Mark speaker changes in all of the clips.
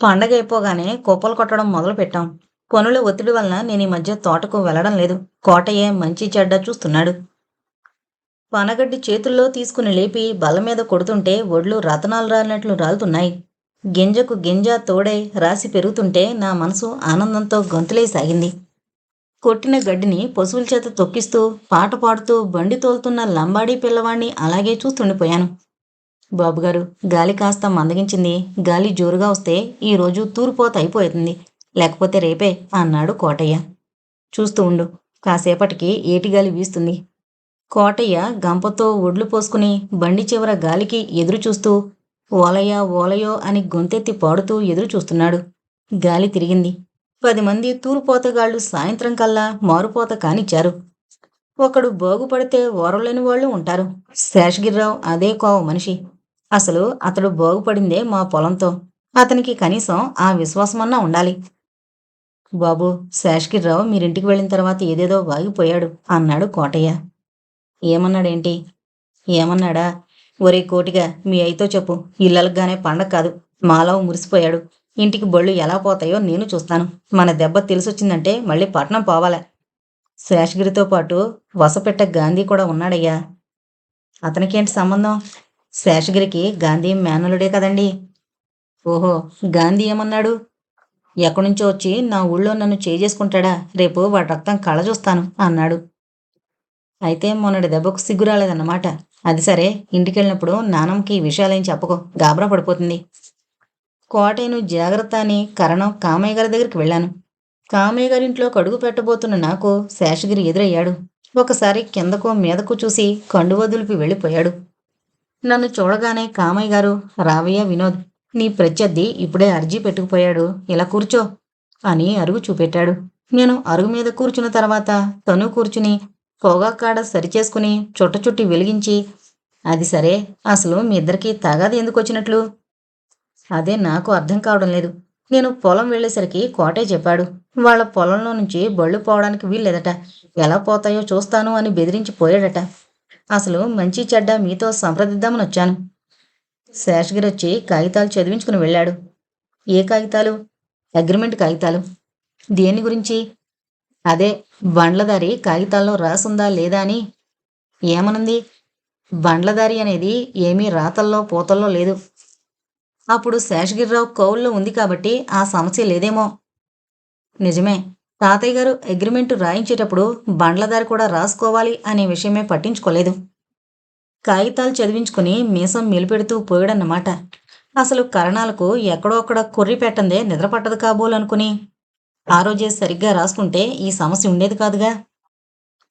Speaker 1: పండగ అయిపోగానే కుప్పలు కొట్టడం మొదలు పెట్టాం పనుల ఒత్తిడి వలన నేను ఈ మధ్య తోటకు వెళ్ళడం లేదు. కోటయ్య మంచి చెడ్డ చూస్తున్నాడు. పనగడ్డి చేతుల్లో తీసుకుని లేపి బల్ల మీద కొడుతుంటే ఒడ్లు రతనాలు రాలినట్లు రాలుతున్నాయి. గింజకు గింజ తోడై రాసి పెరుగుతుంటే నా మనసు ఆనందంతో గొంతులే సాగింది. కొట్టిన గడ్డిని పశువుల చేత తొక్కిస్తూ పాట పాడుతూ బండి తోలుతున్న లంబాడీ పిల్లవాణ్ణి అలాగే చూస్తుండిపోయాను. బాబుగారు గాలి కాస్త మందగించింది. గాలి జోరుగా వస్తే ఈరోజు తూర్పోత అయిపోతుంది. లేకపోతే రేపే అన్నాడు కోటయ్య. చూస్తూ ఉండు. కాసేపటికి ఏటిగాలి వీస్తుంది. కోటయ్య గంపతో ఒడ్లు పోసుకుని బండి చివర గాలికి ఎదురు చూస్తూ ఓలయ్య ఓలయో అని గొంతెత్తి పాడుతూ ఎదురు చూస్తున్నాడు. గాలి తిరిగింది. పది మంది తూరుపోతగాళ్ళు సాయంత్రం కల్లా మారుపోత కానిచ్చారు. ఒకడు బాగుపడితే ఓరలేని వాళ్ళు ఉంటారు. శేషగిరిరావు అదే కోవ మనిషి. అసలు అతడు బాగుపడిందే మా పొలంతో. అతనికి కనీసం ఆ విశ్వాసమన్నా ఉండాలి. బాబు శేషగిరిరావు మీరింటికి వెళ్ళిన తర్వాత ఏదేదో వాగిపోయాడు అన్నాడు కోటయ్య. ఏమన్నాడేంటి? ఏమన్నాడా? ఒరే కోటిగా మీ అయితో చెప్పు. ఇళ్ళలగానే పండగ కాదు. మాలవ మురిసిపోయాడు. ఇంటికి బళ్ళు ఎలా పోతాయో నేను చూస్తాను. మన దెబ్బ తెలిసొచ్చిందంటే మళ్ళీ పట్నం పోవాలే. శేషగిరితో పాటు వసపెట్ట గాంధీ కూడా ఉన్నాడయ్యా. అతనికేంటి సంబంధం? శేషగిరికి గాంధీ మేనలుడే కదండి. ఓహో గాంధీ ఏమన్నాడు? ఎక్కడి నుంచో వచ్చి నా ఊళ్ళో నన్ను చేసుకుంటాడా రేపు వాడి రక్తం కళ చూస్తాను అన్నాడు. అయితే మొన్నటి దెబ్బకు సిగ్గు రాలేదన్నమాట. అది సరే ఇంటికెళ్ళినప్పుడు నానమ్మకి ఈ విషయాలేం చెప్పకో. గాబరా పడిపోతుంది. కోటేను జాగ్రత్త అని కరణం కామయ్య గారి దగ్గరికి వెళ్ళాను. కామయ్య గారింట్లో కడుగు పెట్టబోతున్న నాకు శేషగిరి ఎదురయ్యాడు. ఒకసారి కిందకు మీదకు చూసి కండు వదులిపి వెళ్ళిపోయాడు. నన్ను చూడగానే కామయ్య గారు రావయ్య వినోద్ నీ ప్రత్యర్థి ఇప్పుడే అర్జీ పెట్టుకుపోయాడు. ఇలా కూర్చో అని అరుగు చూపెట్టాడు. నేను అరుగు మీద కూర్చున్న తర్వాత తను కూర్చుని పొగాకాడ సరిచేసుకుని చుట్ట చుట్టి వెలిగించి అది సరే అసలు మీ ఇద్దరికి తగాది ఎందుకు వచ్చినట్లు? అదే నాకు అర్థం కావడం లేదు. నేను పొలం వెళ్ళేసరికి కోటే చెప్పాడు. వాళ్ళ పొలంలో నుంచి బళ్ళు పోవడానికి వీల్లేదట. ఎలా పోతాయో చూస్తాను అని బెదిరించి పోయాడట. అసలు మంచి చెడ్డ మీతో సంప్రదిద్దామని వచ్చాను. శేషగిరి వచ్చి కాగితాలు చదివించుకుని వెళ్ళాడు. ఏ కాగితాలు? అగ్రిమెంట్ కాగితాలు. దేని గురించి? అదే బండ్లదారి కాగితాల్లో రాసుందా లేదా అని. ఏమనుంది? బండ్లదారి అనేది ఏమీ రాతల్లో పూతల్లో లేదు. అప్పుడు శేషగిరిరావు కౌల్లో ఉంది కాబట్టి ఆ సమస్య లేదేమో. నిజమే. తాతయ్య గారు అగ్రిమెంట్ రాయించేటప్పుడు బండ్లదారి కూడా రాసుకోవాలి అనే విషయమే పట్టించుకోలేదు. కాగితాలు చదివించుకుని మీసం మెలిపెడుతూ పోయాడన్నమాట. అసలు కరణాలకు ఎక్కడో అక్కడ కొర్రి పెట్టందే నిద్రపట్టదు కాబోలనుకుని ఆ రోజే సరిగ్గా రాసుకుంటే ఈ సమస్య ఉండేది కాదుగా.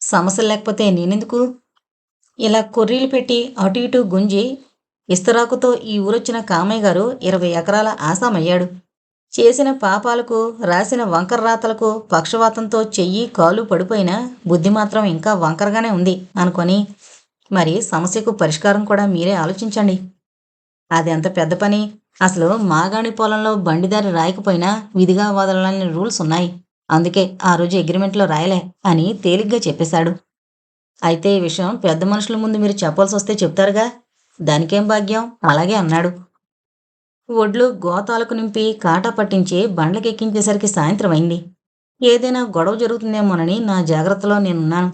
Speaker 1: సమస్య లేకపోతే నేనెందుకు? ఇలా కొర్రీలు పెట్టి అటు ఇటు గుంజి ఇస్తరాకుతో ఈ ఊరొచ్చిన కామయ్య గారు ఇరవై ఎకరాల ఆసామయ్యాడు. చేసిన పాపాలకు రాసిన వంకర రాతలకు పక్షవాతంతో చెయ్యి కాలు పడిపోయినా బుద్ధి మాత్రం ఇంకా వంకరగానే ఉంది అనుకొని మరి సమస్యకు పరిష్కారం కూడా మీరే ఆలోచించండి. అది ఎంత పెద్ద పని. అసలు మాగాణి పొలంలో బండిదారి రాయకపోయినా విధిగా వదలని రూల్స్ ఉన్నాయి. అందుకే ఆ రోజు అగ్రిమెంట్లో రాయలే అని తేలిగ్గా చెప్పేశాడు. అయితే ఈ విషయం పెద్ద మనుషుల ముందు మీరు చెప్పాల్సి వస్తే చెప్తారుగా? దానికేం భాగ్యం? అలాగే అన్నాడు. ఒడ్లు గోతాలకు నింపి కాటా పట్టించి బండ్లకెక్కించేసరికి సాయంత్రం అయింది. ఏదైనా గొడవ జరుగుతుందేమోనని నా జాగ్రత్తలో నేనున్నాను.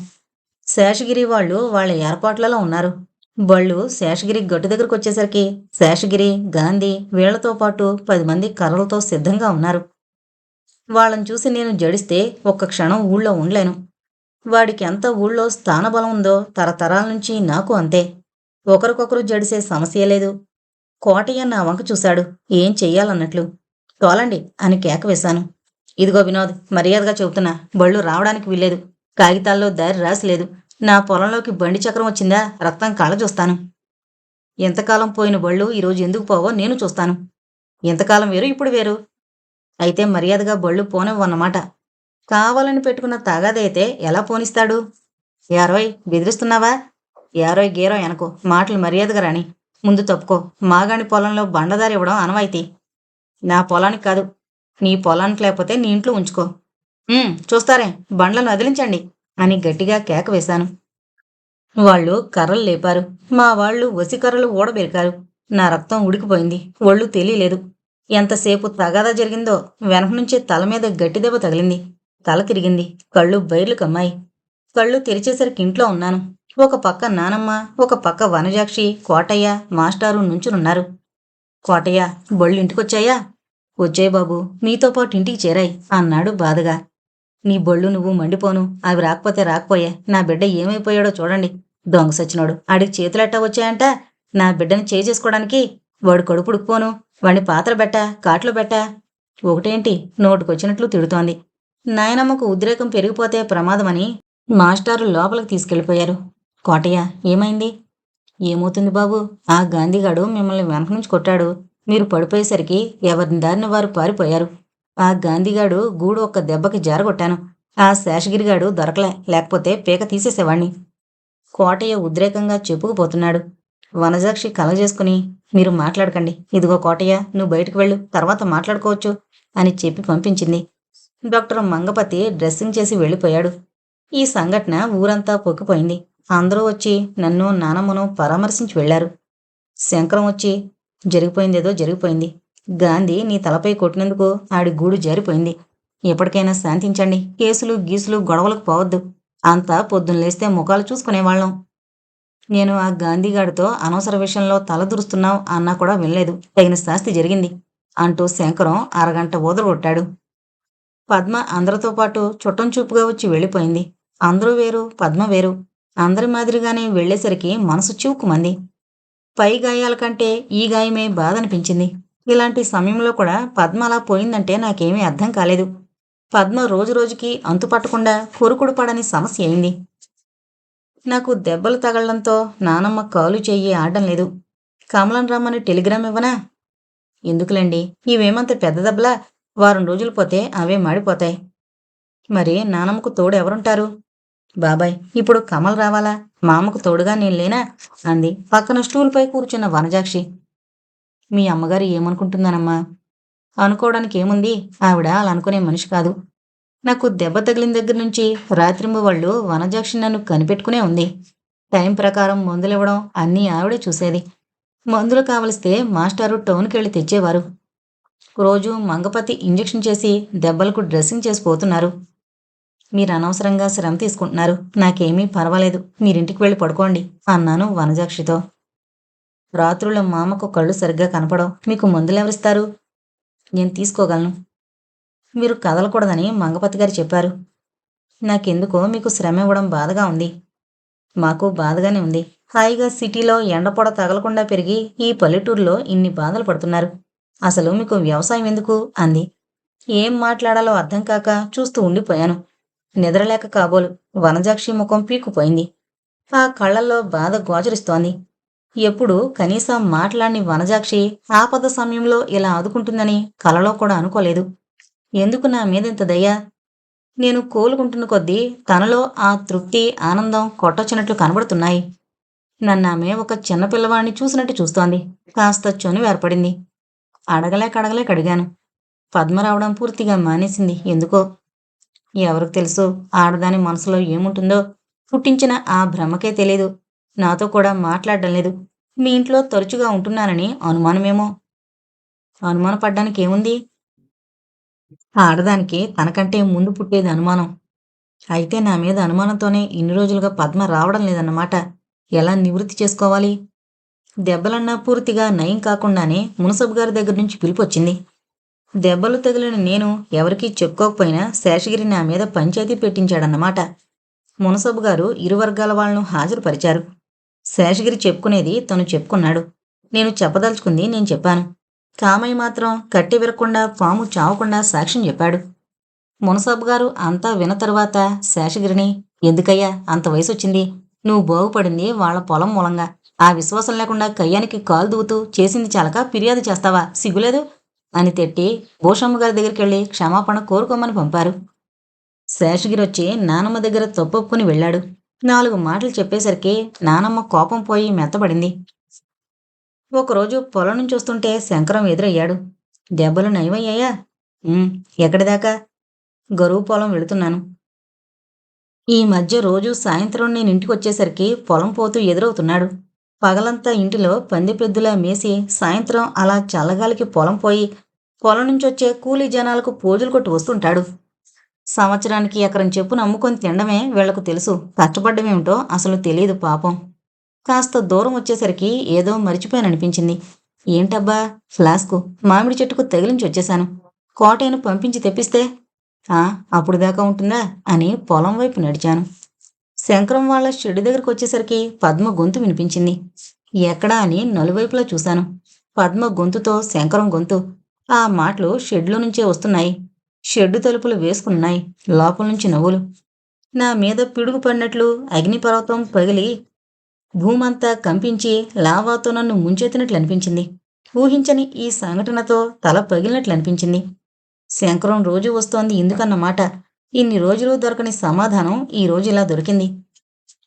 Speaker 1: శేషగిరి వాళ్ళు వాళ్ళ ఏర్పాట్లలో ఉన్నారు. బళ్ళు శేషగిరి గట్టు దగ్గరకు వచ్చేసరికి శేషగిరి గాంధీ వీళ్ళతో పాటు పది మంది కర్రలతో సిద్ధంగా ఉన్నారు. వాళ్ళని చూసి నేను జడిస్తే ఒక్క క్షణం ఊళ్ళో ఉండలేను. వాడికి ఎంత ఊళ్ళో స్థానబలం ఉందో తరతరాల నుంచి నాకు అంతే. ఒకరికొకరు జడిసే సమస్య లేదు. కోటయ్య నా వంక చూశాడు. ఏం చెయ్యాలన్నట్లు. తోలండి అని కేక వేశాను. ఇదిగో వినోద్ మర్యాదగా చెబుతున్నా. బళ్ళు రావడానికి వీల్లేదు. కాగితాల్లో దారి రాసిలేదు. నా పొలంలోకి బండి చక్రం వచ్చిందా? రక్తం కాళ్ళ చూస్తాను. ఎంతకాలం పోయిన బళ్ళు ఈరోజు ఎందుకు పోవో నేను చూస్తాను. ఎంతకాలం వేరు ఇప్పుడు వేరు? అయితే మర్యాదగా బళ్ళు పోనివ్వన్నమాట. కావాలని పెట్టుకున్న తాగాదైతే ఎలా పోనిస్తాడు? యారోయ్ బెదిరిస్తున్నావా? యారోయ్ గీరో ఎనకు మాటలు మర్యాదగా రాని. ముందు తప్పుకో. మాగాణి పొలంలో బండదారి ఇవ్వడం అనవాయితీ నా పొలానికి కాదు. నీ పొలానికి లేకపోతే నీ ఇంట్లో ఉంచుకో. చూస్తారే. బండ్లను వదిలించండి అని గట్టిగా కేక వేశాను. వాళ్ళు కర్రలు లేపారు. మా వాళ్ళు వసి కర్రలు ఊడబెరికారు. నా రక్తం ఉడికిపోయింది. ఒళ్ళు తెలియలేదు. ఎంతసేపు తగాదా జరిగిందో వెనక నుంచి తల మీద గట్టి దెబ్బ తగిలింది. తల తిరిగింది. కళ్ళు బైర్లు కమ్మాయి. కళ్ళు తెరిచేసరికి ఇంట్లో ఉన్నాను. ఒక పక్క నానమ్మ ఒక పక్క వనజాక్షి కోటయ్య మాస్టారు నుంచునున్నారు. కోటయ్య బళ్ళింటికొచ్చాయా? వచ్చాయి బాబు నీతో పాటు ఇంటికి చేరాయి అన్నాడు బాధగా. నీ బొళ్ళు నువ్వు మండిపోను అవి రాకపోతే రాకపోయా నా బిడ్డ ఏమైపోయాడో చూడండి. దొంగ సచ్చినాడు ఆడికి చేతులెట్టా వచ్చాయంట. నా బిడ్డని చేసుకోవడానికి వాడు కడుపుడుకుపోను వాడిని పాత్ర బెట్ట కాట్లు బెట్ట ఒకటేంటి నోటుకొచ్చినట్లు తిడుతోంది. నాయనమ్మకు ఉద్రేకం పెరిగిపోతే ప్రమాదమని మాస్టారు లోపలికి తీసుకెళ్ళిపోయారు. కోటయ్య ఏమైంది? ఏమవుతుంది బాబు? ఆ గాంధీగాడు మిమ్మల్ని వెనక నుంచి కొట్టాడు. మీరు పడిపోయేసరికి ఎవరిని దారిని వారు పారిపోయారు. ఆ గాంధీగాడు గూడు ఒక్క దెబ్బకి జారగొట్టాను. ఆ శేషగిరిగాడు దొరకలే లేకపోతే పీక తీసేసేవాణ్ణి. కోటయ్య ఉద్రేకంగా చెప్పుకుపోతున్నాడు. వనజాక్షి కలగజేసుకుని మీరు మాట్లాడకండి. ఇదిగో కోటయ్య నువ్వు బయటకు వెళ్ళు తర్వాత మాట్లాడుకోవచ్చు అని చెప్పి పంపించింది. డాక్టర్ మంగపతి డ్రెస్సింగ్ చేసి వెళ్ళిపోయాడు. ఈ సంఘటన ఊరంతా పొక్కిపోయింది అందరూ వచ్చి నన్ను నానమ్మను పరామర్శించి వెళ్ళారు శంకరం వచ్చి జరిగిపోయిందేదో జరిగిపోయింది. గాంధీ నీ తలపై కొట్టినందుకు ఆడి గూడు జారిపోయింది. ఎప్పటికైనా శాంతించండి. కేసులు గీసులు గొడవలకు పోవద్దు. అంతా పొద్దున్న లేస్తే ముఖాలు చూసుకునేవాళ్ళం. నేను ఆ గాంధీగాడితో అనవసర విషయంలో తలదురుస్తున్నావు అన్నా కూడా వినలేదు. తగిన శాస్తి జరిగింది అంటూ శంకరం అరగంట ఊదరగొట్టాడు. పద్మ అందరితో పాటు చుట్టం చూపుగా వచ్చి వెళ్ళిపోయింది. అందరూ వేరు పద్మ వేరు. అందరి మాదిరిగానే వెళ్ళేసరికి మనసు చూకుమంది పై గాయాల కంటే ఈ గాయమే బాధ అనిపించింది ఇలాంటి సమయంలో కూడా పద్మ అలా పోయిందంటే నాకేమీ అర్థం కాలేదు. పద్మ రోజు రోజుకి అంతుపట్టకుండా కొరుకుడు పడని సమస్య అయింది. నాకు దెబ్బలు తగలడంతో నానమ్మ కాలు చెయ్యి ఆడడం లేదు. కమలం రమ్మని టెలిగ్రామ్ ఇవ్వనా? ఎందుకులేండి? ఇవేమంత పెద్ద దెబ్బలా? వారం రోజులు పోతే అవే మాడిపోతాయి. మరి నానమ్మకు తోడు ఎవరుంటారు? బాబాయ్ ఇప్పుడు కమల్ రావాలా? మామకు తోడుగా నేను లేనా? అంది. పక్కన స్టూల్పై కూర్చున్న వనజాక్షి. మీ అమ్మగారు ఏమనుకుంటుందనమ్మా అనుకోవడానికి ఏముంది ఆవిడ అలా అనుకునే మనిషి కాదు. నాకు దెబ్బ తగిలిన దగ్గర నుంచి రాత్రింబు వాళ్ళు వనజాక్షి నన్ను కనిపెట్టుకునే ఉంది. టైం ప్రకారం మందులు ఇవ్వడం అన్నీ ఆవిడే చూసేది. మందులు కావలిస్తే మాస్టారు టౌన్కి వెళ్ళి తెచ్చేవారు. రోజు మంగపతి ఇంజెక్షన్ చేసి దెబ్బలకు డ్రెస్సింగ్ చేసి పోతున్నారు. మీరు అనవసరంగా శ్రమ తీసుకుంటున్నారు. నాకేమీ పర్వాలేదు. మీరింటికి వెళ్ళి పడుకోండి. అన్నాను వనజాక్షితో. రాత్రుల మామకు కళ్ళు సరిగ్గా కనపడవు. మీకు మందులు ఎవరిస్తారు? నేను తీసుకోగలను. మీరు కదలకూడదని మంగపతి గారు చెప్పారు. నాకెందుకో మీకు శ్రమ ఇవ్వడం బాధగా ఉంది. మాకు బాధగానే ఉంది. హాయిగా సిటీలో ఎండపొడ తగలకుండా పెరిగి ఈ పల్లెటూరులో ఇన్ని బాధలు పడుతున్నారు. అసలు మీకు వ్యవసాయం ఎందుకు? అంది. ఏం మాట్లాడాలో అర్థం కాక చూస్తూ ఉండిపోయాను. నిద్రలేక కాబోలు వనజాక్షి ముఖం పీకుపోయింది ఆ కళ్ళల్లో బాధ గోచరిస్తోంది. ఎప్పుడు కనీసం మాట్లాడిని వనజాక్షి ఆపద సమయంలో ఇలా ఆదుకుంటుందని కలలో కూడా అనుకోలేదు. ఎందుకు నా మీదింత దయ్యా నేను కోలుకుంటున్న కొద్దీ తనలో ఆ తృప్తి ఆనందం కొట్టొచ్చినట్లు కనబడుతున్నాయి. నన్నామె ఒక చిన్న పిల్లవాడిని చూసినట్టు చూస్తోంది. కాస్త చొని ఏర్పడింది. అడగలేక అడగలేక అడిగాను. పద్మ రావడం పూర్తిగా మానేసింది. ఎందుకో? ఎవరికి తెలుసు? ఆడదాని మనసులో ఏముంటుందో? పుట్టించిన ఆ భ్రమకే తెలియదు నాతో కూడా మాట్లాడడం లేదు. మీ ఇంట్లో తరచుగా ఉంటున్నానని అనుమానమేమో? అనుమానపడ్డానికి ఏముంది? ఆడదానికి తనకంటే ముందు పుట్టేది అనుమానం. అయితే నా మీద అనుమానంతోనే ఇన్ని రోజులుగా పద్మ రావడం లేదన్నమాట. ఎలా నివృత్తి చేసుకోవాలి? దెబ్బలన్నా పూర్తిగా నయం కాకుండానే మునసబు గారి దగ్గర నుంచి పిలిపొచ్చింది దెబ్బలు తగిలిన నేను ఎవరికీ చెప్పుకోకపోయినా శేషగిరి నా మీద పంచాయతీ పెట్టించాడన్నమాట. మునసబు గారు ఇరు వర్గాల వాళ్ళను హాజరుపరిచారు. శేషగిరి చెప్పుకునేది తను చెప్పుకున్నాడు. నేను చెప్పదలుచుకుంది నేను చెప్పాను. కామయ్య మాత్రం కట్టి విరకుండా పాము చావకుండా సాక్ష్యం చెప్పాడు. మునసబు గారు అంతా విన తరువాత శేషగిరిని ఎందుకయ్యా అంత వయసు వచ్చింది నువ్వు బాగుపడింది వాళ్ళ పొలం మూలంగా. ఆ విశ్వాసం లేకుండా కయ్యానికి కాలు దూతూ చేసింది చాలక ఫిర్యాదు చేస్తావా? సిగ్గులేదు? అని తిట్టి భూషమ్మ గారి దగ్గరికి వెళ్ళి క్షమాపణ కోరుకోమని పంపారు. శేషగిరి వచ్చి నానమ్మ దగ్గర తప్పొప్పుకుని వెళ్ళాడు. నాలుగు మాటలు చెప్పేసరికి నానమ్మ కోపం పోయి మెత్తబడింది. ఒకరోజు పొలం నుంచి వస్తుంటే శంకరం ఎదురయ్యాడు. దెబ్బలు నయమయ్యాయా? ఎక్కడిదాకా? గరువు పొలం వెళుతున్నాను. ఈ మధ్య రోజు సాయంత్రం నేను ఇంటికి వచ్చేసరికి పొలం పోతూ ఎదురవుతున్నాడు. పగలంతా ఇంటిలో పందిపెద్దులా మేసి సాయంత్రం అలా చల్లగాలికి పొలం పోయి పొలం నుంచి వచ్చే కూలీ జనాలకు పోజులు కొట్టి వస్తుంటాడు. సంవత్సరానికి ఎకరం చెప్పు నమ్ముకొని తినడమే వీళ్ళకు తెలుసు. కష్టపడ్డమేమిటో అసలు తెలియదు పాపం. కాస్త దూరం వచ్చేసరికి ఏదో మరిచిపోయాననిపించింది. ఏంటబ్బా? ఫ్లాస్కు మామిడి చెట్టుకు తగిలించి వచ్చేశాను. కోటయ్యను పంపించి తెప్పిస్తే ఆ అప్పుడు దాకా ఉంటుందా అని పొలం వైపు నడిచాను. శంకరం వాళ్ళ షెడ్ దగ్గరకు వచ్చేసరికి పద్మ గొంతు వినిపించింది. ఎక్కడా అని నలువైపులా చూశాను. పద్మ గొంతుతో శంకరం గొంతు ఆ మాటలు షెడ్లో నుంచే వస్తున్నాయి. షెడ్డు తలుపులు వేసుకున్నాయి. లోపల నుంచి నవ్వులు. నా మీద పిడుగు పడినట్లు అగ్నిపర్వతం పగిలి భూమంతా కంపించి లావాతో నన్ను ముంచెత్తినట్లు అనిపించింది. ఊహించని ఈ సంఘటనతో తల పగిలినట్లు అనిపించింది. శంకరం రోజు వస్తోంది ఎందుకన్నమాట ఇన్ని రోజులు దొరకని సమాధానం ఈ రోజు ఇలా దొరికింది.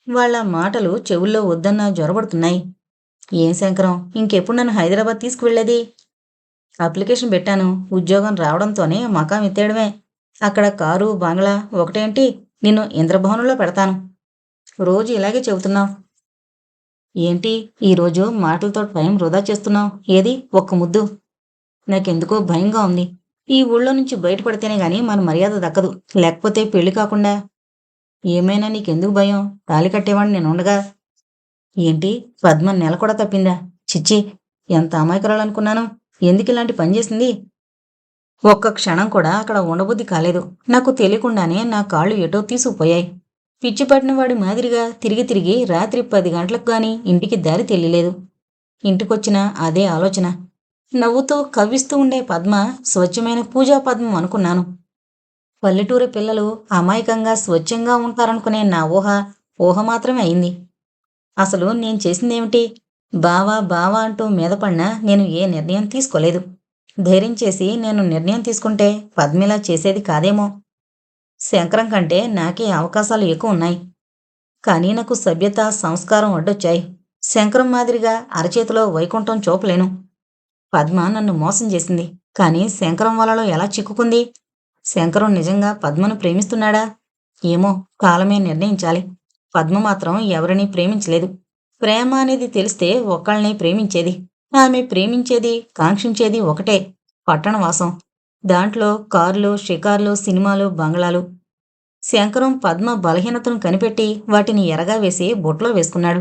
Speaker 1: వాళ్ళ మాటలు చెవుల్లో వద్దన్నా జ్వరబడుతున్నాయి ఏం శంకరం ఇంకెప్పుడు నన్ను హైదరాబాద్ తీసుకువెళ్ళేది? అప్లికేషన్ పెట్టాను. ఉద్యోగం రావడంతోనే మకాం ఎత్తేయడమే. అక్కడ కారు బంగ్లా ఒకటేంటి? నిన్ను ఇంద్రభవనంలో పెడతాను. రోజు ఇలాగే చెబుతున్నావు. ఏంటి? ఈరోజు మాటలతో భయం వృధా చేస్తున్నావు. ఏది? ఒక్క ముద్దు. నాకెందుకో భయంగా ఉంది. ఈ ఊళ్ళో నుంచి బయటపడితేనే గాని మన మర్యాద దక్కదు. లేకపోతే పెళ్ళి కాకుండా. ఏమైనా నీకెందుకు భయం? తాలి కట్టేవాడిని నేను ఉండగా. ఏంటి? పద్మ నెల కూడా తప్పిందా? చిచ్చి ఎంత అమాయకురాలనుకున్నాను? ఎందుకు ఇలాంటి పని చేసింది? ఒక్క క్షణం కూడా అక్కడ ఉండబుద్ధి కాలేదు. నాకు తెలియకుండానే నా కాళ్ళు ఎటో తీసుకుపోయాయి. పిచ్చిపట్టిన వాడి మాదిరిగా తిరిగి తిరిగి రాత్రి పది గంటలకు గాని ఇంటికి దారి తెలియలేదు. ఇంటికొచ్చిన అదే ఆలోచన. నవ్వుతూ కవ్విస్తూ ఉండే పద్మ స్వచ్ఛమైన పూజా పద్మం అనుకున్నాను. పల్లెటూరి పిల్లలు అమాయకంగా స్వచ్ఛంగా ఉంటారనుకునే నా ఊహ ఊహ మాత్రమే అయింది. అసలు నేను చేసిందేమిటి? బావా బావా అంటూ మీద పడినా నేను ఏ నిర్ణయం తీసుకోలేదు. ధైర్యం చేసి నేను నిర్ణయం తీసుకుంటే పద్మిలా చేసేది కాదేమో. శంకరం కంటే నాకే అవకాశాలు ఎక్కువ ఉన్నాయి. కానీ నాకు సభ్యత సంస్కారం అడ్డొచ్చాయి. శంకరం మాదిరిగా అరచేతిలో వైకుంఠం చూపలేను. పద్మ నన్ను మోసం చేసింది. కానీ శంకరం వలలో ఎలా చిక్కుకుంది? శంకరం నిజంగా పద్మను ప్రేమిస్తున్నాడా? ఏమో కాలమే నిర్ణయించాలి. పద్మ మాత్రం ఎవరినీ ప్రేమించలేదు. ప్రేమ అనేది తెలిస్తే ఒకళ్ళని ప్రేమించేది. ఆమె ప్రేమించేది కాంక్షించేది ఒకటే పట్టణవాసం. దాంట్లో కార్లు షికార్లు సినిమాలు బంగ్లాలు. శంకరం పద్మ బలహీనతను కనిపెట్టి వాటిని ఎరగా వేసి బొట్లో వేసుకున్నాడు.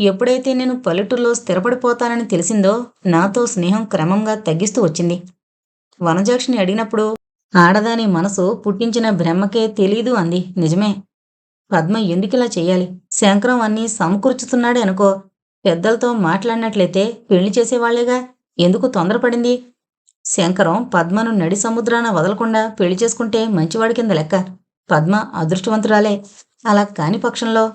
Speaker 1: ఎప్పుడైతే నేను పల్లెటూరులో స్థిరపడిపోతానని తెలిసిందో నాతో స్నేహం క్రమంగా తగ్గిస్తూ వచ్చింది. వనజాక్షిని అడిగినప్పుడు ఆడదాని మనసు పుట్టించిన బ్రహ్మకే తెలీదు అంది. నిజమే పద్మ ఎందుకిలా చేయాలి? శంకరం అన్నీ సమకూర్చుతున్నాడే అనుకో. పెద్దలతో మాట్లాడినట్లయితే పెళ్ళి చేసేవాళ్ళేగా? ఎందుకు తొందరపడింది? శంకరం పద్మను నడి సముద్రాన వదలకుండా పెళ్ళి చేసుకుంటే మంచివాడి కింద లెక్క. పద్మ అదృష్టవంతురాలే. అలా కాని పక్షంలో.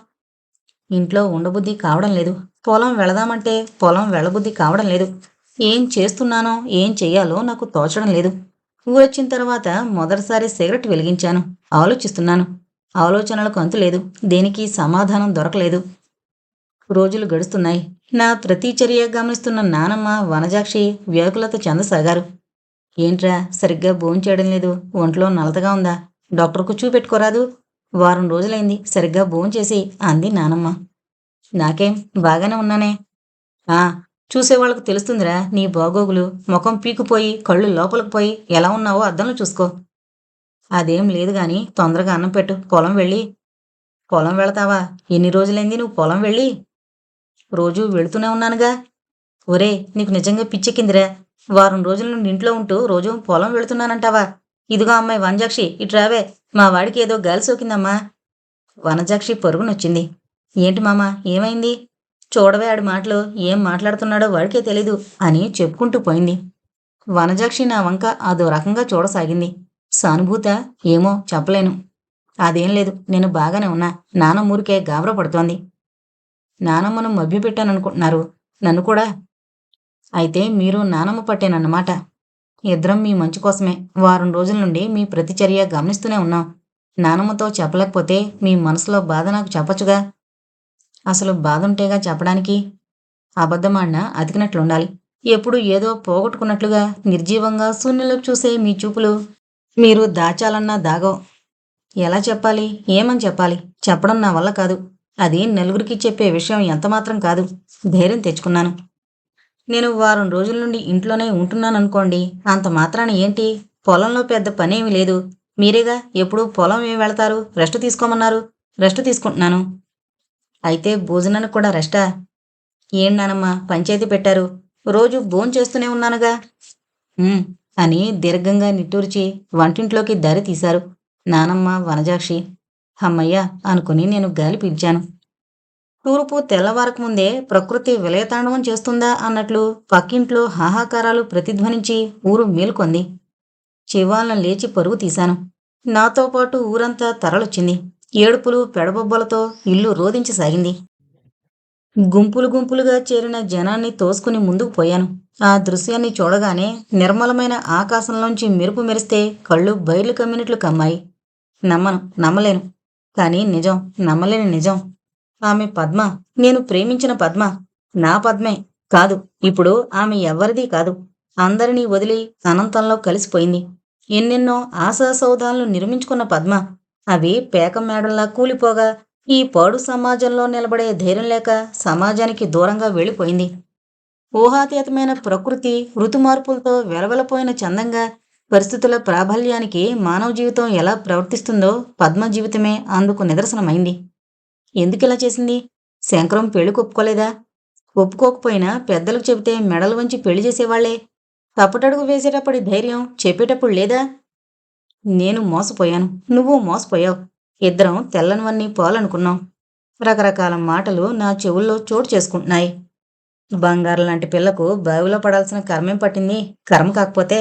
Speaker 1: ఇంట్లో ఉండబుద్ధి కావడం లేదు. పొలం వెళదామంటే పొలం వెళ్ళబుద్ధి కావడం లేదు. ఏం చేస్తున్నానో ఏం చెయ్యాలో నాకు తోచడం లేదు. ఊరొచ్చిన తర్వాత మొదటిసారి సిగరెట్ వెలిగించాను. ఆలోచిస్తున్నాను. ఆలోచనలకు అంతులేదు దేనికి సమాధానం దొరకలేదు. రోజులు గడుస్తున్నాయి. నా ప్రతి చర్య గమనిస్తున్న నానమ్మ వనజాక్షి వ్యాకులత చెందసాగారు. ఏంట్రా సరిగ్గా భోంచేయడం లేదు. ఒంట్లో నలతగా ఉందా? డాక్టర్కు చూపెట్టుకోరాదు. వారం రోజులైంది. సరిగ్గా భోంచేసి అంది నానమ్మ. నాకేం బాగానే ఉన్నానే. ఆ చూసేవాళ్ళకు తెలుస్తుందిరా నీ బాగోగులు. ముఖం పీకుపోయి కళ్ళు లోపలికి పోయి ఎలా ఉన్నావో అద్దంలో చూసుకో. అదేం లేదు గాని తొందరగా అన్నం పెట్టు. పొలం వెళ్ళి. పొలం వెళతావా? ఎన్ని రోజులైంది నువ్వు పొలం వెళ్ళి? రోజూ వెళుతూనే ఉన్నానుగా. ఒరే నీకు నిజంగా పిచ్చెక్కిందిరా వారం రోజుల నుండి ఇంట్లో ఉంటూ రోజు పొలం వెళుతున్నానంటావా? ఇదిగో అమ్మాయి వనజాక్షి ఇట్రావే మా వాడికి ఏదో గాలి సోకిందమ్మా. వనజాక్షి పరుగునొచ్చింది. ఏంటి మామ ఏమైంది? చూడవే ఆడి మాటలు. ఏం మాట్లాడుతున్నాడో వాడికే తెలీదు అని చెప్పుకుంటూ పోయింది. వనజాక్షి నా వంక అదో రకంగా చూడసాగింది. సానుభూత ఏమో చెప్పలేను. అదేం లేదు నేను బాగానే ఉన్నా. నానమ్మూరికే గాబరా పడుతోంది. నానమ్మను మభ్యపెట్టాననుకుంటున్నారు. నన్ను కూడా. అయితే మీరు నానమ్మ పట్టేనన్నమాట. ఇద్దరం మీ మంచి కోసమే. వారం రోజుల నుండి మీ ప్రతిచర్య గమనిస్తూనే ఉన్నాం. నానమ్మతో చెప్పలేకపోతే మీ మనసులో బాధ నాకు చెప్పచ్చుగా? అసలు బాధ ఉంటేగా చెప్పడానికి? అబద్ధమాడినా అతికినట్లుండాలి. ఎప్పుడు ఏదో పోగొట్టుకున్నట్లుగా నిర్జీవంగా శూన్యంలోకి చూసే మీ చూపులు. మీరు దాచాలన్నా దాగో. ఎలా చెప్పాలి? ఏమని చెప్పాలి? చెప్పడం నా వల్ల కాదు. అది నలుగురికి చెప్పే విషయం ఎంతమాత్రం కాదు. ధైర్యం తెచ్చుకున్నాను. నేను వారం రోజుల నుండి ఇంట్లోనే ఉంటున్నాననుకోండి అంత మాత్రాన ఏంటి? పొలంలో పెద్ద పనేమి లేదు. మీరేగా? ఎప్పుడు పొలం ఏమి వెళతారు? రెస్ట్ తీసుకోమన్నారు. రెస్ట్ తీసుకుంటున్నాను. అయితే భోజనానికి కూడా రెస్టా? ఏం నానమ్మా? పంచాయతీ పెట్టారు. రోజు భోజనం చేస్తూనే ఉన్నానుగా అని దీర్ఘంగా నిట్టూర్చి వంటింట్లోకి దారి తీశారు నానమ్మ వనజాక్షి. అమ్మయ్య అనుకుని నేను గాలి పీల్చాను. తూర్పు తెల్లవారక ముందే ప్రకృతి విలయతాండవం చేస్తుందా అన్నట్లు పక్కింట్లో హాహాకారాలు ప్రతిధ్వనించి ఊరు మేలుకొంది. చివాలను లేచి పరుగు తీశాను. నాతో పాటు ఊరంతా తరలొచ్చింది. ఏడుపులు పెడబొబ్బలతో ఇల్లు రోధించసాగింది. గుంపులు గుంపులుగా చేరిన జనాన్ని తోసుకుని ముందుకు పోయాను. ఆ దృశ్యాన్ని చూడగానే నిర్మలమైన ఆకాశంలోంచి మెరుపు మెరిస్తే కళ్ళు బయలు కమ్మినట్లు కమ్మాయి. నమ్మను నమ్మలేను. కానీ నిజం నమ్మలేని నిజం. ఆమె పద్మ నేను ప్రేమించిన పద్మ. నా పద్మే కాదు ఇప్పుడు ఆమె ఎవరిది కాదు. అందరినీ వదిలి అనంతంలో కలిసిపోయింది. ఎన్నెన్నో ఆశాసౌధాలను నిర్మించుకున్న పద్మ. అవి పేక మేడల్లా కూలిపోగా ఈ పాడు సమాజంలో నిలబడే ధైర్యం లేక సమాజానికి దూరంగా వెళ్ళిపోయింది. ఊహాతీతమైన ప్రకృతి ఋతుమార్పులతో వెలవెలపోయిన చందంగా పరిస్థితుల ప్రాబల్యానికి మానవ జీవితం ఎలా ప్రవర్తిస్తుందో పద్మ జీవితమే అందుకు నిదర్శనమైంది. ఎందుకిలా చేసింది? శంకరం పెళ్ళికి ఒప్పుకోలేదా? ఒప్పుకోకపోయినా పెద్దలకు చెబితే మెడలు వంచి పెళ్ళి చేసేవాళ్ళే. తప్పటడుగు వేసేటప్పటి ధైర్యం చెప్పేటప్పుడు లేదా? నేను మోసపోయాను. నువ్వు మోసపోయావు. ఇద్దరం తెల్లనివన్నీ పోవాలనుకున్నాం రకరకాల మాటలు నా చెవుల్లో చోటు చేసుకుంటున్నాయి. బంగారం లాంటి పిల్లకు బావిలో పడాల్సిన కర్మేం పట్టింది? కర్మ కాకపోతే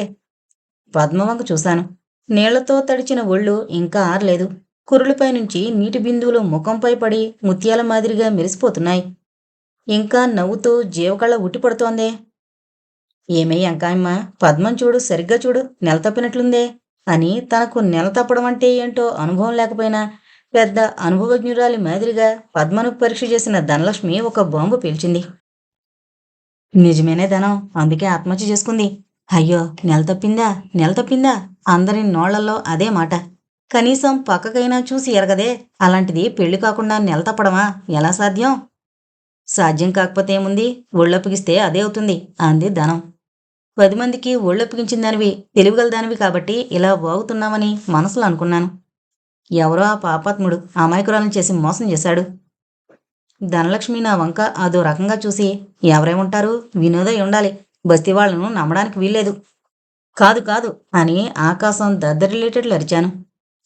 Speaker 1: పద్మవంక చూశాను. నీళ్ళతో తడిచిన ఒళ్ళు ఇంకా ఆరలేదు. కురులపై నుంచి నీటి బిందువులు ముఖంపై పడి ముత్యాల మాదిరిగా మెరిసిపోతున్నాయి. ఇంకా నవ్వుతూ జీవకళ ఉట్టిపడుతోందే ఏమై అంకాయమ్మ పద్మం చూడు సరిగ్గా చూడు నెల తప్పినట్లుందే. అని తనకు నెల తప్పడం అంటే ఏంటో అనుభవం లేకపోయినా పెద్ద అనుభవజ్ఞురాలి మాదిరిగా పద్మను పరీక్ష చేసిన ధనలక్ష్మి ఒక బాంబు పీల్చింది. నిజమేనే ధనం అందుకే ఆత్మహత్య చేసుకుంది. అయ్యో నెల తప్పిందా? నెల తప్పిందా? అందరి నోళ్ళలో అదే మాట. కనీసం పక్కకైనా చూసి ఎరగదే. అలాంటిది పెళ్ళి కాకుండా నెల తప్పడమా? ఎలా సాధ్యం? సాధ్యం కాకపోతే ఏముంది? ఒళ్ళొప్పగిస్తే అదే అవుతుంది అంది ధనం. పది మందికి ఒళ్ళొప్పగించిందానివి తెలివిగలదానివి కాబట్టి ఇలా వాగుతున్నామని మనసులో అనుకున్నాను. ఎవరో ఆ పాపాత్ముడు అమాయకురాలను చేసి మోసం చేశాడు. ధనలక్ష్మి నా వంక అదో రకంగా చూసి ఎవరేముంటారు వినోదై ఉండాలి. బస్తీ వాళ్ళను నమ్మడానికి వీల్లేదు. కాదు కాదు అని ఆకాశం దద్దరిల్లేటట్లు అరిచాను.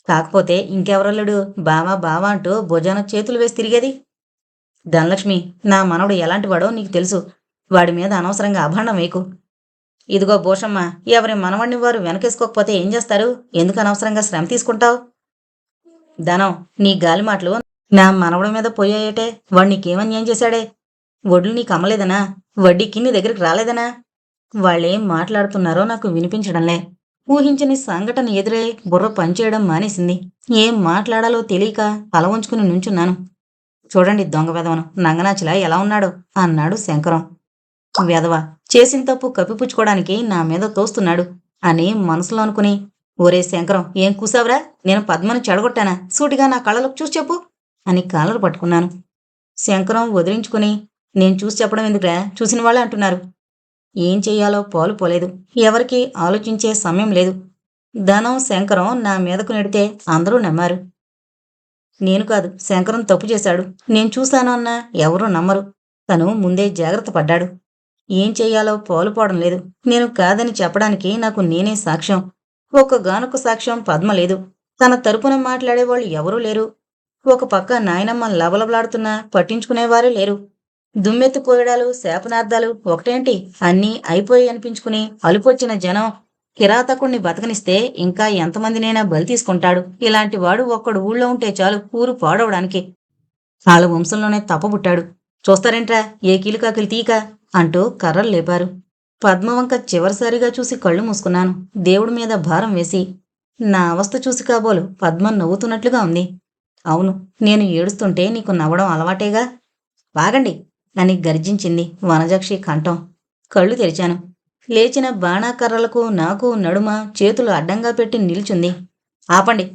Speaker 1: కాకపోతే ఇంకెవరల్లుడు బావా బావా అంటూ భుజాన చేతులు వేసి తిరిగేది? ధనలక్ష్మి నా మనవడు ఎలాంటివాడో నీకు తెలుసు. వాడి మీద అనవసరంగా అభాండం వేయకు. ఇదిగో భూషమ్మ ఎవరి మనవణ్ణి వారు వెనకేసుకోకపోతే ఏం చేస్తారు? ఎందుకు అనవసరంగా శ్రమ తీసుకుంటావు? ధనం నీ గాలి మాటలు నా మనవడి మీద పోయాయటే వాడు నీకేమన్యాయం చేశాడే? వడ్లు నీకు అమ్మలేదనా? వడ్డీకి నీ దగ్గరికి రాలేదనా? వాళ్ళేం మాట్లాడుతున్నారో నాకు వినిపించడంలే. ఊహించని సంఘటన ఎదురై బుర్ర పనిచేయడం మానేసింది. ఏం మాట్లాడాలో తెలియక తల ఉంచుకుని నుంచున్నాను. చూడండి దొంగ వెధవను నంగనాచిలా ఎలా ఉన్నాడు? అన్నాడు శంకరం. వెధవ చేసిన తప్పు కప్పిపుచ్చుకోవడానికి నా మీద తోస్తున్నాడు అని మనసులో అనుకుని ఒరే శంకరం ఏం కూసావురా? నేను పద్మను చెడగొట్టానా? సూటిగా నా కళ్ళలోకి చూసి చెప్పు అని కాలరు పట్టుకున్నాను. శంకరం వదిలించుకుని నేను చూసి చెప్పడం ఎందుకురా? చూసిన వాళ్ళే అంటున్నారు. ఏం చెయ్యాలో పాలు పోలేదు. ఎవరికి ఆలోచించే సమయం లేదు. ధనం శంకరం నా మీదకు నెడితే అందరూ నమ్మారు. నేను కాదు శంకరం తప్పు చేశాడు. నేను చూశాను అన్నా ఎవరూ నమ్మరు. తను ముందే జాగ్రత్త పడ్డాడు. ఏం చెయ్యాలో పోలుపోవడం లేదు. నేను కాదని చెప్పడానికి నాకు నేనే సాక్ష్యం. ఒక్కగానొక్క సాక్ష్యం పద్మ లేదు. తన తరపున మాట్లాడేవాళ్ళు ఎవరూ లేరు. ఒక పక్క నాయనమ్మ లబలబలాడుతున్నా పట్టించుకునేవారే లేరు. దుమ్మెత్తు కోయడాలు శాపనార్థాలు ఒకటేంటి? అన్నీ అయిపోయి అనిపించుకుని అలుపొచ్చిన జనం కిరాతకుణ్ణి బతకనిస్తే ఇంకా ఎంతమందినైనా బలి తీసుకుంటాడు. ఇలాంటి వాడు ఒక్కడు ఊళ్ళో ఉంటే చాలు ఊరు పాడవడానికి. వాళ్ళ వంశంలోనే తప్పబుట్టాడు. చూస్తారేంట్రా? ఏ కీలుకాకిలు తీక అంటూ కర్రలు లేపారు. పద్మవంక చివరిసారిగా చూసి కళ్ళు మూసుకున్నాను. దేవుడి మీద భారం వేసి నా అవస్థ చూసి కాబోలు పద్మ నవ్వుతున్నట్లుగా ఉంది. అవును నేను ఏడుస్తుంటే నీకు నవ్వడం అలవాటేగా? వాగండి అని గర్జించింది వనజక్షి కంఠం. కళ్ళు తెరిచాను. లేచిన బాణాకర్రలకు నాకు నడుమ చేతులు అడ్డంగా పెట్టి నిల్చుంది. ఆపండి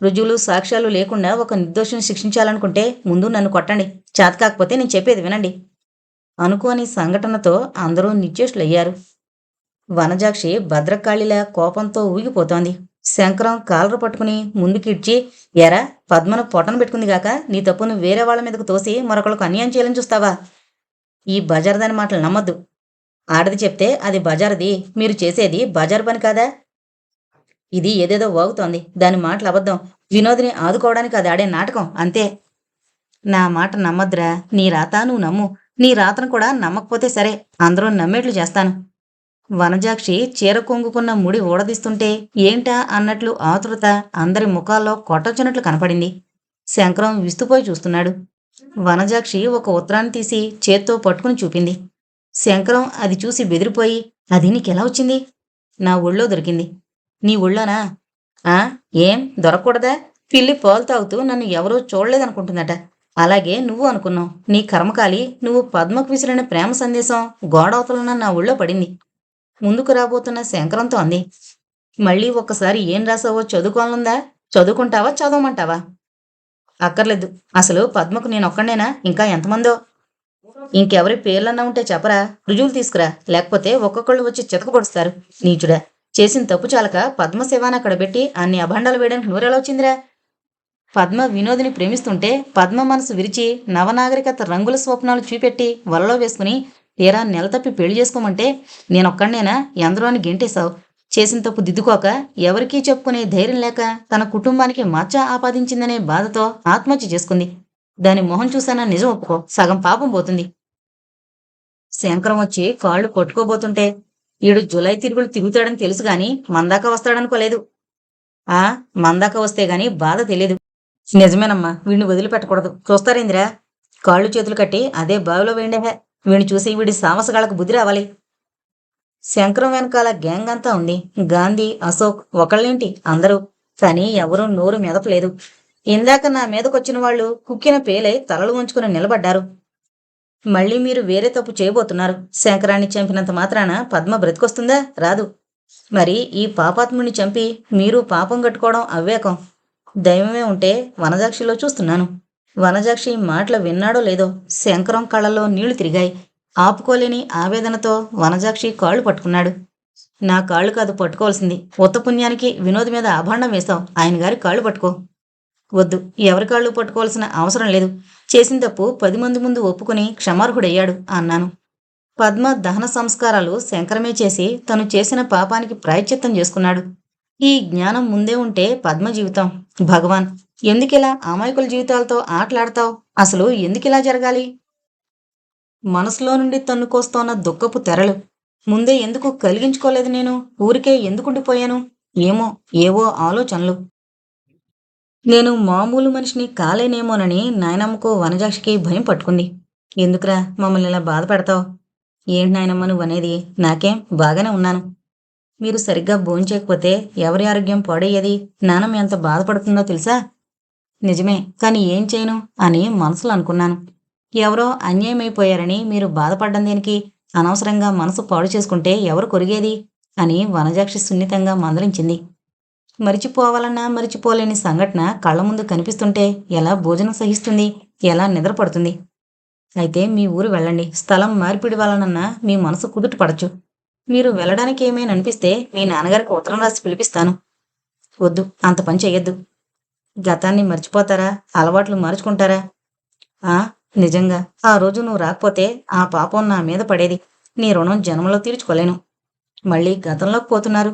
Speaker 1: రుజువులు సాక్ష్యాలు లేకుండా ఒక నిర్దోషిని శిక్షించాలనుకుంటే ముందు నన్ను కొట్టండి. చేత కాకపోతే నేను చెప్పేది వినండి. అనుకోని సంఘటనతో అందరూ నిత్యష్లయ్యారు వనజాక్షి భద్రకాళిలా కోపంతో ఊగిపోతోంది. శంకరం కాలరు పట్టుకుని ముందుకిడ్చి ఎరా పద్మను పొట్టను పెట్టుకుంది గాక నీ తప్పును వేరే వాళ్ళ మీదకు తోసి మరొకళ్ళకు అన్యాయం చేయాలని చూస్తావా? ఈ బజార్దాని మాటలు నమ్మద్దు. ఆడది చెప్తే అది బజార్ది మీరు చేసేది బజార్ పని కాదా? ఇది ఏదేదో వాగుతోంది. దాని మాటలు అబద్ధం. వినోదిని ఆదుకోవడానికి అది ఆడే నాటకం అంతే. నా మాట నమ్మద్రా నీ రాత నువ్వు నమ్ము. నీ రాతను కూడా నమ్మకపోతే సరే అందరూ నమ్మేట్లు చేస్తాను. వనజాక్షి చీర కొంగుకున్న ముడి ఊడదీస్తుంటే ఏంటా అన్నట్లు ఆతృత అందరి ముఖాల్లో కొట్టొచ్చినట్లు కనపడింది. శంకరం విస్తుపోయి చూస్తున్నాడు. వనజాక్షి ఒక ఉత్తరాన్ని తీసి చేత్తో పట్టుకుని చూపింది. శంకరం అది చూసి బెదిరిపోయి అది నీకెలా వచ్చింది? నా ఒళ్ళో దొరికింది. నీ ఒళ్ళోనా ఆ? ఏం? దొరకకూడదా? పిల్లి పాలు తాగుతూ నన్ను ఎవరూ చూడలేదనుకుంటుందట. అలాగే నువ్వు అనుకున్నావు. నీ కర్మకాలి నువ్వు పద్మకు విసిరిన ప్రేమ సందేశం గోడవతలన నా ఒళ్ళో పడింది. ముందుకు రాబోతున్న శంకరంతో అంది. మళ్ళీ ఒక్కసారి ఏం రాసావో చదువుకోనుందా చదువుకుంటావా చదవమంటావా? అక్కర్లేదు. అసలు పద్మకు నేనొక్కడేనా ఇంకా ఎంతమందో? ఇంకెవరి పేర్లన్నా ఉంటే చెప్పరా? రుజువులు తీసుకురా. లేకపోతే ఒక్కొక్కళ్ళు వచ్చి చితకపొడుస్తారు నీచుడా చేసిన తప్పు చాలక పద్మ శివాన్ని అక్కడ పెట్టి అన్ని అభాండాలు వేయడానికి నూరెలా వచ్చిందిరా? పద్మ వినోదిని ప్రేమిస్తుంటే పద్మ మనసు విరిచి నవనాగరికత రంగుల స్వప్నాలు చూపెట్టి వలలో వేసుకుని తీరా నెల తప్పి పెళ్ళి చేసుకోమంటే నేనొక్కడనేనా? ఎందరో అని గెంటేశావు. చేసిన తప్పు దిద్దుకోక ఎవరికీ చెప్పుకునే ధైర్యం లేక తన కుటుంబానికి మచ్చ ఆపాదించిందనే బాధతో ఆత్మహత్య చేసుకుంది. దాని మొహం చూసానా నిజం ఒప్పుకో. సగం పాపం పోతుంది. శంకరం వచ్చి కాళ్ళు కొట్టుకోబోతుంటే ఈడు జులై తిరుగులు తిరుగుతాడని తెలుసు గాని మందాక వస్తాడనుకోలేదు. ఆ మందాక వస్తే గాని బాధ తెలియదు. నిజమేనమ్మా వీడిని వదిలిపెట్టకూడదు. చూస్తారేందిరా కాళ్ళు చేతులు కట్టి అదే బావిలో వేయండిహే. వీడిని చూసి వీడి సామసగాళ్ళకు బుద్ధి రావాలి. శంకరం వెనకాల గ్యాంగ్ అంతా ఉంది. గాంధీ అశోక్ ఒకళ్ళేంటి? అందరూ. కానీ ఎవరూ నోరు మెదపలేదు. ఇందాక నా మీదకొచ్చిన వాళ్ళు కుక్కిన పేలై తలలు ఉంచుకుని నిలబడ్డారు. మళ్ళీ మీరు వేరే తప్పు చేయబోతున్నారు. శంకరాన్ని చంపినంత మాత్రాన పద్మ బ్రతికొస్తుందా? రాదు. మరి ఈ పాపాత్ముడిని చంపి మీరు పాపం కట్టుకోవడం అవ్వేకం. దైవమే ఉంటే వనజాక్షిలో చూస్తున్నాను. వనజాక్షి మాటలు విన్నాడో లేదో శంకరం కళ్ళలో నీళ్ళు తిరిగాయి. ఆపుకోలేని ఆవేదనతో వనజాక్షి కాళ్ళు పట్టుకున్నాడు. నా కాళ్ళు కాదు పట్టుకోవాల్సింది. ఉత్తపుణ్యానికి వినోద్ మీద అభాండం వేశావు. ఆయన గారి కాళ్ళు పట్టుకో. వద్దు ఎవరి కాళ్ళు పట్టుకోవాల్సిన అవసరం లేదు. చేసిన తప్పు పది మంది ముందు ఒప్పుకుని క్షమార్హుడయ్యాడు అన్నాను. పద్మ దహన సంస్కారాలు శంకరమే చేసి తను చేసిన పాపానికి ప్రాయశ్చిత్తం చేసుకున్నాడు. ఈ జ్ఞానం ముందే ఉంటే పద్మ జీవితం. భగవాన్ ఎందుకిలా అమాయకుల జీవితాలతో ఆటలాడతావు? అసలు ఎందుకిలా జరగాలి? మనసులో నుండి తన్నుకొస్తోన్న దుఃఖపు తెరలు. ముందే ఎందుకు కలిగించుకోలేదు నేను? ఊరికే ఎందుకుండిపోయాను? ఏమో ఏవో ఆలోచనలు. నేను మామూలు మనిషిని కాలేనేమోనని నాయనమ్మకు వనజాక్షికి భయం పట్టుకుంది. ఎందుకురా మమ్మల్ని ఇలా బాధ పెడతావు? ఏంటి నాయనమ్మ నువ్వు అనేది నాకేం బాగానే ఉన్నాను. మీరు సరిగ్గా భోంచేయకపోతే ఎవరి ఆరోగ్యం పాడయ్యేది? నానమ్మ ఎంత బాధపడుతుందో తెలుసా? నిజమే కానీ ఏం చేయను అని మనసులో అనుకున్నాను. ఎవరో అన్యాయమైపోయారని మీరు బాధపడ్డం దేనికి? అనవసరంగా మనసు పాడు చేసుకుంటే ఎవరు కొరిగేది? అని వనజాక్షి సున్నితంగా మందలించింది. మరిచిపోవాలన్నా మరిచిపోలేని సంఘటన కళ్ళ ముందు కనిపిస్తుంటే ఎలా భోజనం సహిస్తుంది? ఎలా నిద్రపడుతుంది? అయితే మీ ఊరు వెళ్ళండి. స్థలం మార్పిడి వలనన్నా మీ మనసు కుదుట పడచ్చు. మీరు వెళ్ళడానికి ఏమైనా అనిపిస్తే మీ నాన్నగారికి ఉత్తరం రాసి పిలిపిస్తాను. వద్దు అంత పని చెయ్యొద్దు. గతాన్ని మర్చిపోతారా? అలవాట్లు మార్చుకుంటారా? ఆ నిజంగా. ఆ రోజు నువ్వు రాకపోతే ఆ పాపం నా మీద పడేది. నీ రుణం జన్మలో తీర్చుకోలేను. మళ్ళీ గతంలోకి పోతున్నారు.